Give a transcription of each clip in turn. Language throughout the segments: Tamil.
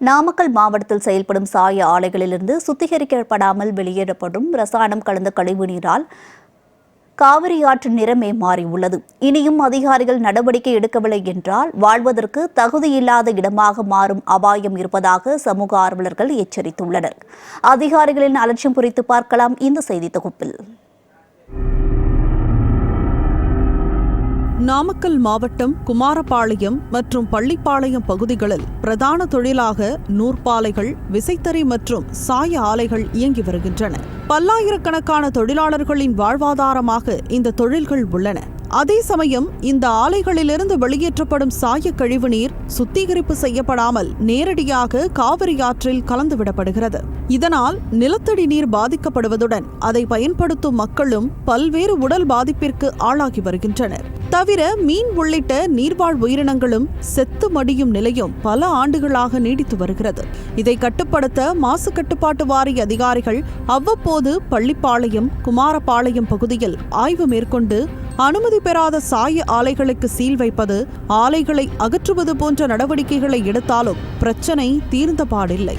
நாமக்கல் மாவட்டத்தில் செயல்படும் சாய ஆலைகளிலிருந்து சுத்திகரிக்கப்படாமல் வெளியேறப்படும் ரசாயனம் கலந்த கழிவு நீரால் காவிரி ஆற்று நிறமே மாறியுள்ளது இனியும் அதிகாரிகள் நடவடிக்கை எடுக்கவில்லை என்றால் வாழ்வதற்கு தகுதியில்லாத இடமாக மாறும் அபாயம் இருப்பதாக சமூக ஆர்வலர்கள் எச்சரித்துள்ளனர். அதிகாரிகளின் அலட்சியம் குறித்து பார்க்கலாம் இந்த செய்தி தொகுப்பில். நாமக்கல் மாவட்டம் குமாரபாளையம் மற்றும் பள்ளிப்பாளையம் பகுதிகளில் பிரதான தொழிலாக நூற்பாலைகள் விசைத்தறி மற்றும் சாய ஆலைகள் இயங்கி வருகின்றன. பல்லாயிரக்கணக்கான தொழிலாளர்களின் வாழ்வாதாரமாக இந்த தொழில்கள் உள்ளன. அதே சமயம் இந்த ஆலைகளிலிருந்து வெளியேற்றப்படும் சாய கழிவு நீர் சுத்திகரிப்பு செய்யப்படாமல் நேரடியாக காவிரி ஆற்றில் கலந்துவிடப்படுகிறது. இதனால் நிலத்தடி நீர் பாதிக்கப்படுவதுடன் அதை பயன்படுத்தும் மக்களும் பல்வேறு உடல் பாதிப்பிற்கு ஆளாகி வருகின்றனர். தவிர மீன் உள்ளிட்ட நீர்வாழ் உயிரினங்களும் செத்து மடியும் நிலையும் பல ஆண்டுகளாக நீடித்து வருகிறது. இதை கட்டுப்படுத்த மாசு கட்டுப்பாட்டு வாரிய அதிகாரிகள் அவ்வப்போது பள்ளிப்பாளையம் குமாரபாளையம் பகுதியில் ஆய்வு மேற்கொண்டு அனுமதி பெறாத சாய ஆலைகளுக்கு சீல் வைப்பது ஆலைகளை அகற்றுவது போன்ற நடவடிக்கைகளை எடுத்தாலும் பிரச்சனை தீர்ந்த பாடில்லை.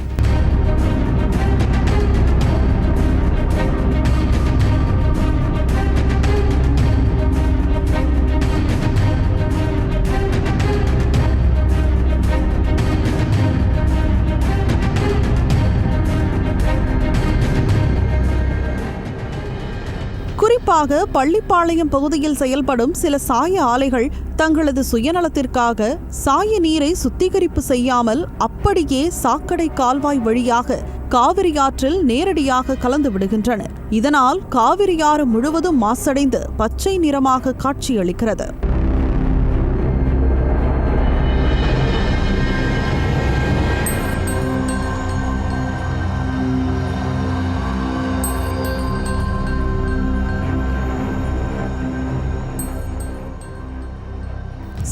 குறிப்பாக பள்ளிப்பாளையம் பகுதியில் செயல்படும் சில சாய ஆலைகள் தங்களது சுயநலத்திற்காக சாய நீரை சுத்திகரிப்பு செய்யாமல் அப்படியே சாக்கடை கால்வாய் வழியாக காவிரி ஆற்றில் நேரடியாக கலந்து விடுகின்றனர் இதனால் காவிரி ஆறு முழுவதும் மாசடைந்து பச்சை நிறமாக காட்சியளிக்கிறது.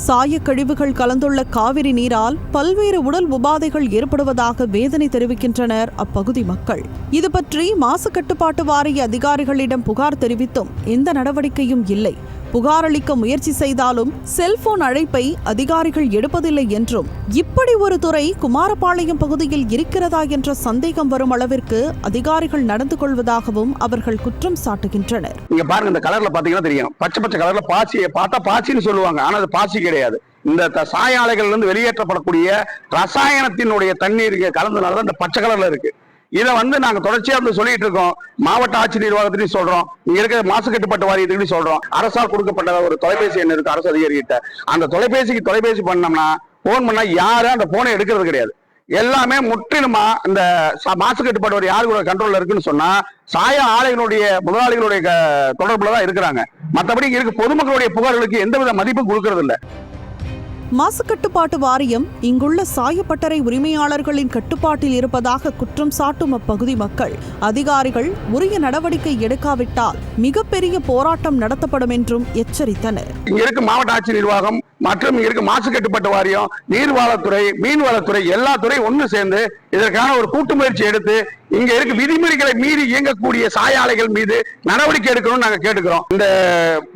சாயக்கழிவுகள் கலந்துள்ள காவிரி நீரால் பல்வேறு உடல் உபாதைகள் ஏற்படுவதாக வேதனை தெரிவிக்கின்றனர் அப்பகுதி மக்கள். இது பற்றி மாசு கட்டுப்பாட்டு வாரிய அதிகாரிகளிடம் புகார் தெரிவித்தும் எந்த நடவடிக்கையும் இல்லை. புகாரளிக்க முயற்சி செய்தாலும் செல்போன் அழைப்பை அதிகாரிகள் எடுப்பதில்லை என்றும் இப்படி ஒரு துறை குமாரபாளையம் பகுதியில் இருக்கிறதா என்ற சந்தேகம் வரும் அளவிற்கு அதிகாரிகள் நடந்து கொள்வதாகவும் அவர்கள் குற்றம் சாட்டுகின்றனர். நீங்க பாருங்க இந்த கலர்ல பாத்தீங்கன்னா தெரியும். பச்சை பச்சை கலர்ல பாசி பார்த்தா பாசின்னு சொல்லுவாங்க. ஆனா அது பாசி கிடையாது. இந்த த- சாய ஆலைகள்ல இருந்து வெளியேற்றப்படக்கூடிய ரசாயனத்தினுடைய தண்ணீர் கலந்தனால தான் இந்த பச்சை கலர்ல இருக்கு. இதை வந்து நாங்க தொடர்ச்சியா வந்து சொல்லிட்டு இருக்கோம். மாவட்ட ஆட்சி நிர்வாகத்திலையும் சொல்றோம். இங்க இருக்கிற மாசு கட்டுப்பாட்டு வாரியத்துக்கு சொல்றோம். அரசால் கொடுக்கப்பட்ட ஒரு தொலைபேசி எண் இருக்கு அரசு அதிகாரிகிட்ட. அந்த தொலைபேசிக்கு தொலைபேசி பண்ணோம்னா போன் பண்ணா யாரும் அந்த போனை எடுக்கிறது கிடையாது. எல்லாமே முற்றிலுமா இந்த மாசு கட்டுப்பாடு வாரியம் யாரு கூட கண்ட்ரோல்ல இருக்குன்னு சொன்னா சாய ஆலைகளுடைய முதலாளிகளுடைய தொடர்புல தான் இருக்கிறாங்க. மற்றபடி இருக்கு இருக்க பொதுமக்களுடைய புகார்களுக்கு எந்தவித மதிப்பும் கொடுக்கறது இல்லை மாசு கட்டுப்பாட்டு வாரியம் இங்குள்ள சாயப்பட்டறை உரிமையாளர்களின் கட்டுப்பாட்டில் இருப்பதாக குற்றம் சாட்டும் அப்பகுதி மக்கள். அதிகாரிகள் உரிய நடவடிக்கை எடுக்காவிட்டால் மிகப்பெரிய போராட்டம் நடத்தப்படும் என்றும் எச்சரித்தனர். இங்க மாவட்ட ஆட்சி நிர்வாகம். மற்றும் இருக்கு இருக்க மாசு கட்டுப்பாட்டு வாரியம் நீர்வளத்துறை மீன்வளத்துறை எல்லா துறையும் ஒன்று சேர்ந்து இதற்கான ஒரு கூட்டு முயற்சி எடுத்து இங்க இருக்க விதிமுறைகளை மீறி இயங்கக்கூடிய சாயாலைகள் மீது நடவடிக்கை எடுக்கணும்னு நாங்க கேட்டுக்கிறோம். இந்த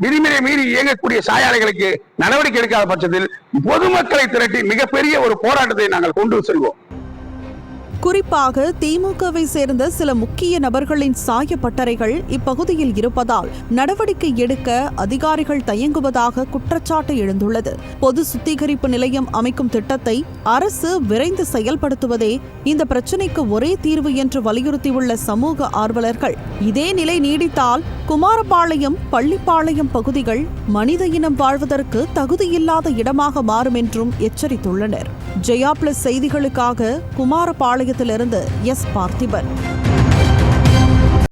விதிமுறை மீறி இயங்கக்கூடிய சாயாலைகளுக்கு நடவடிக்கை எடுக்காத பட்சத்தில் பொதுமக்களை திரட்டி மிகப்பெரிய ஒரு போராட்டத்தை நாங்கள் கொண்டு செல்வோம். குறிப்பாக திமுகவை சேர்ந்த சில முக்கிய நபர்களின் சாய பட்டறைகள் இப்பகுதியில் இருப்பதால் நடவடிக்கை எடுக்க அதிகாரிகள் தயங்குவதாக குற்றச்சாட்டு எழுந்துள்ளது. பொது சுத்திகரிப்பு நிலையம் அமைக்கும் திட்டத்தை அரசு விரைந்து செயல்படுத்துவதே இந்த பிரச்சினைக்கு ஒரே தீர்வு என்று வலியுறுத்தியுள்ள சமூக ஆர்வலர்கள். இதே நிலை நீடித்தால் குமாரபாளையம் பள்ளிப்பாளையம் பகுதிகள் மனித இனம் வாழ்வதற்கு தகுதியில்லாத இடமாக மாறும் என்றும் எச்சரித்துள்ளனர். ஜெயா பிளஸ் செய்திகளுக்காக குமாரபாளையம் குமாரபாளையத்திலிருந்து எஸ் பார்த்திபன்.